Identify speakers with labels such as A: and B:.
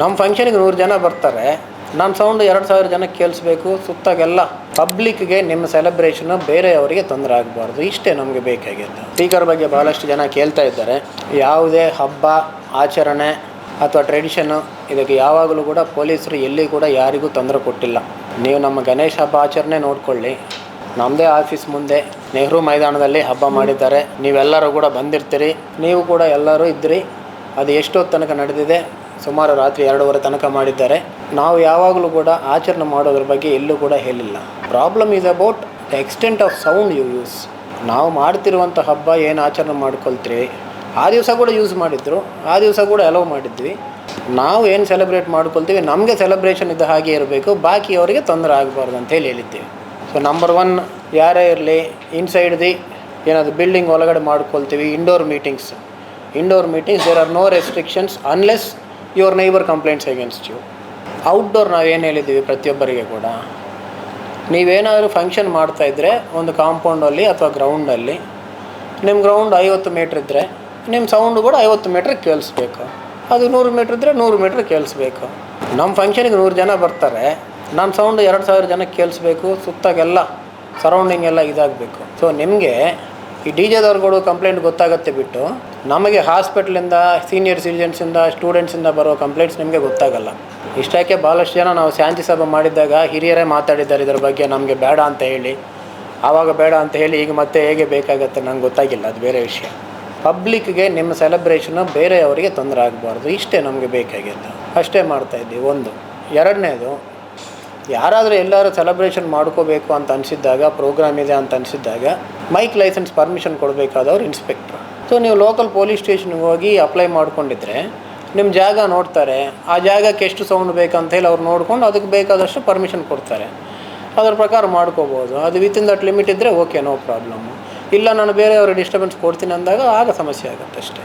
A: ನಮ್ಮ ಫಂಕ್ಷನಿಗೆ ನೂರು ಜನ ಬರ್ತಾರೆ. ನಮ್ಮ ಸೌಂಡ್ ಎರಡು ಸಾವಿರ ಜನಕ್ಕೆ ಕೇಳಿಸ್ಬೇಕು. ಸುತ್ತಾಗೆಲ್ಲ ಪಬ್ಲಿಕ್ಗೆ ನಿಮ್ಮ ಸೆಲೆಬ್ರೇಷನ್ ಬೇರೆಯವರಿಗೆ ತೊಂದರೆ ಆಗಬಾರ್ದು. ಇಷ್ಟೇ ನಮಗೆ ಬೇಕಾಗಿತ್ತು ಸ್ಪೀಕರ್ ಬಗ್ಗೆ ಭಾಳಷ್ಟು ಜನ ಕೇಳ್ತಾ ಇದ್ದಾರೆ. ಯಾವುದೇ ಹಬ್ಬ, ಆಚರಣೆ ಅಥವಾ ಟ್ರೆಡಿಷನ್ನು ಇದಕ್ಕೆ ಯಾವಾಗಲೂ ಕೂಡ ಪೊಲೀಸರು ಎಲ್ಲಿ ಕೂಡ ಯಾರಿಗೂ ತೊಂದರೆ ಕೊಟ್ಟಿಲ್ಲ. ನೀವು ನಮ್ಮ ಗಣೇಶ ಹಬ್ಬ ಆಚರಣೆ ನೋಡಿಕೊಳ್ಳಿ. ನಮ್ಮದೇ ಆಫೀಸ್ ಮುಂದೆ ನೆಹರು ಮೈದಾನದಲ್ಲಿ ಹಬ್ಬ ಮಾಡಿದ್ದಾರೆ. ನೀವೆಲ್ಲರೂ ಕೂಡ ಬಂದಿರ್ತೀರಿ. ನೀವು ಕೂಡ ಎಲ್ಲರೂ ಇದ್ದಿರಿ. ಅದು ಎಷ್ಟೊತ್ತು ತನಕ ನಡೆದಿದೆ? ಸುಮಾರು ರಾತ್ರಿ ಎರಡೂವರೆ ತನಕ ಮಾಡಿದ್ದಾರೆ. ನಾವು ಯಾವಾಗಲೂ ಕೂಡ ಆಚರಣೆ ಮಾಡೋದ್ರ ಬಗ್ಗೆ ಎಲ್ಲೂ ಕೂಡ ಹೇಳಿಲ್ಲ. Problem is about the extent of sound you use ನಾವು ಮಾಡ್ತಿರುವಂಥ ಹಬ್ಬ ಏನು ಆಚರಣೆ ಮಾಡ್ಕೊಳ್ತೀವಿ ಆ ದಿವಸ ಕೂಡ ಯೂಸ್ ಮಾಡಿದ್ರು. ಆ ದಿವಸ ಕೂಡ ಅಲೋ ಮಾಡಿದ್ವಿ. ನಾವು ಏನು ಸೆಲೆಬ್ರೇಟ್ ಮಾಡ್ಕೊಳ್ತೀವಿ? ನಮಗೆ ಸೆಲೆಬ್ರೇಷನ್ ಇದ್ದ ಹಾಗೆ ಇರಬೇಕು. ಬಾಕಿಯವರಿಗೆ ತೊಂದರೆ ಆಗಬಾರ್ದು ಅಂತ ಹೇಳಿ ಹೇಳಿದ್ದೀವಿ. ಸೊ ನಂಬರ್ ಒನ್ ಯಾರೇ ಇರಲಿ ಇನ್ಸೈಡ್ ದಿ ಏನಾದರೂ ಬಿಲ್ಡಿಂಗ್ ಒಳಗಡೆ ಮಾಡ್ಕೊಳ್ತೀವಿ. Indoor meetings indoor meetings there are no restrictions unless your neighbour complaints against you outdoor ನಾವೇನು ಹೇಳಿದ್ದೀವಿ ಪ್ರತಿಯೊಬ್ಬರಿಗೆ ಕೂಡ, ನೀವೇನಾದರೂ ಫಂಕ್ಷನ್ ಮಾಡ್ತಾಯಿದ್ರೆ ಒಂದು ಕಾಂಪೌಂಡಲ್ಲಿ ಅಥವಾ ಗ್ರೌಂಡಲ್ಲಿ ನಿಮ್ಮ ಗ್ರೌಂಡ್ ಐವತ್ತು ಮೀಟ್ರ್ ಇದ್ದರೆ ನಿಮ್ಮ ಸೌಂಡು ಕೂಡ ಐವತ್ತು ಮೀಟ್ರ್ ಕೇಳಿಸ್ಬೇಕು. ಅದು ನೂರು ಮೀಟ್ರ್ ಇದ್ದರೆ ನೂರು ಮೀಟ್ರ್ ಕೇಳಿಸ್ಬೇಕು. ನಮ್ಮ ಫಂಕ್ಷನಿಗೆ ನೂರು ಜನ ಬರ್ತಾರೆ ನಮ್ಮ ಸೌಂಡ್ ಎರಡು ಸಾವಿರ ಜನಕ್ಕೆ ಕೇಳಿಸ್ಬೇಕು, ಸುತ್ತಾಗೆಲ್ಲ ಸರೌಂಡಿಂಗ್ ಎಲ್ಲ ಇದಾಗಬೇಕು. ಸೊ ನಿಮಗೆ ಈ ಡಿ ಜೆದವ್ರುಗಳು ಕಂಪ್ಲೇಂಟ್ ಗೊತ್ತಾಗತ್ತೆ ಬಿಟ್ಟು ನಮಗೆ ಹಾಸ್ಪಿಟ್ಲಿಂದ ಸೀನಿಯರ್ ಸಿಟಿಜನ್ಸಿಂದ ಸ್ಟೂಡೆಂಟ್ಸಿಂದ ಬರೋ ಕಂಪ್ಲೇಂಟ್ಸ್ ನಿಮಗೆ ಗೊತ್ತಾಗಲ್ಲ. ಇಷ್ಟಕ್ಕೆ ಭಾಳಷ್ಟು ಜನ ನಾವು ಶಾಂತಿ ಸಭೆ ಮಾಡಿದ್ದಾಗ ಹಿರಿಯರೇ ಮಾತಾಡಿದ್ದಾರೆ ಇದರ ಬಗ್ಗೆ ನಮಗೆ ಬೇಡ ಅಂತ ಹೇಳಿ. ಆವಾಗ ಬೇಡ ಅಂತ ಹೇಳಿ ಈಗ ಮತ್ತೆ ಹೇಗೆ ಬೇಕಾಗತ್ತೆ ನಂಗೆ ಗೊತ್ತಾಗಿಲ್ಲ, ಅದು ಬೇರೆ ವಿಷಯ. ಪಬ್ಲಿಕ್ಗೆ ನಿಮ್ಮ ಸೆಲೆಬ್ರೇಷನು ಬೇರೆಯವರಿಗೆ ತೊಂದರೆ ಆಗಬಾರ್ದು, ಇಷ್ಟೇ ನಮಗೆ ಬೇಕಾಗಿತ್ತು ಅಷ್ಟೇ ಮಾಡ್ತಾಯಿದ್ದೀವಿ ಒಂದು. ಎರಡನೇದು ಯಾರಾದರೂ ಎಲ್ಲರೂ ಸೆಲೆಬ್ರೇಷನ್ ಮಾಡ್ಕೋಬೇಕು ಅಂತ ಅನಿಸಿದ್ದಾಗ ಪ್ರೋಗ್ರಾಮ್ ಇದೆ ಅಂತ ಅನಿಸಿದ್ದಾಗ ಮೈಕ್ ಲೈಸೆನ್ಸ್ ಪರ್ಮಿಷನ್ ಕೊಡಬೇಕಾದವ್ರು ಇನ್ಸ್ಪೆಕ್ಟ್ರ್ ಸೊ ನೀವು ಲೋಕಲ್ ಪೊಲೀಸ್ ಸ್ಟೇಷನ್ಗೆ ಹೋಗಿ ಅಪ್ಲೈ ಮಾಡ್ಕೊಂಡಿದ್ರೆ ನಿಮ್ಮ ಜಾಗ ನೋಡ್ತಾರೆ, ಆ ಜಾಗಕ್ಕೆ ಎಷ್ಟು ಸೌಂಡ್ ಬೇಕಂತ ಹೇಳಿ ಅವ್ರು ನೋಡ್ಕೊಂಡು ಅದಕ್ಕೆ ಬೇಕಾದಷ್ಟು ಪರ್ಮಿಷನ್ ಕೊಡ್ತಾರೆ. ಅದ್ರ ಪ್ರಕಾರ ಮಾಡ್ಕೋಬೋದು. ಅದು ವಿತಿನ್ ದಟ್ ಲಿಮಿಟ್ ಇದ್ದರೆ ಓಕೆ ನೋ ಪ್ರಾಬ್ಲಮ್ಮು ಇಲ್ಲ, ನಾನು ಬೇರೆಯವ್ರಿಗೆ ಡಿಸ್ಟರ್ಬೆನ್ಸ್ ಕೊಡ್ತೀನಿ ಅಂದಾಗ ಆಗ ಸಮಸ್ಯೆ ಆಗುತ್ತೆ ಅಷ್ಟೇ.